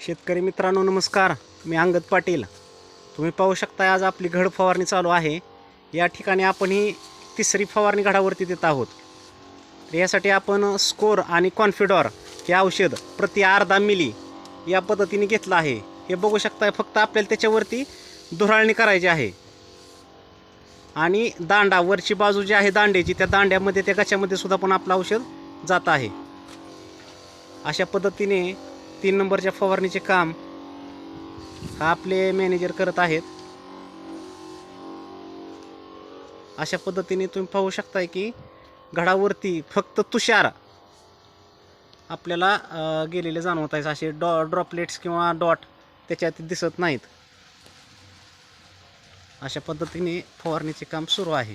शेतकरी मित्रांनो नमस्कार. मी अंगद पाटील. तुम्ही पाहू शकता आज आपली घड फवारणी चालू आहे. या ठिकाणी आपण ही तिसरी फवारणी घडावरती देत आहोत. तर यासाठी आपण स्कोर आणि कॉन्फिडॉर हे औषध प्रति अर्धा मिली या पद्धतीने घेतलं आहे. हे बघू शकता फक्त आपल्याला त्याच्यावरती धुराळणी करायची आहे. आणि दांडा वरची बाजू जी आहे दांड्याची त्या दांड्यामध्ये त्या गच्यामध्ये सुद्धा पण आपलं औषध जात आहे. अशा पद्धतीने तीन नंबरच्या फवारणीचे काम हा आपले मॅनेजर करत आहेत. अशा पद्धतीने तुम्ही पाहू शकताय की घडावरती फक्त तुषार आपल्याला गेलेले जाणवत आहेत. असे डॉ ड्रॉपलेट्स किंवा डॉट त्याच्यात दिसत नाहीत. अशा पद्धतीने फवारणीचे काम सुरू आहे.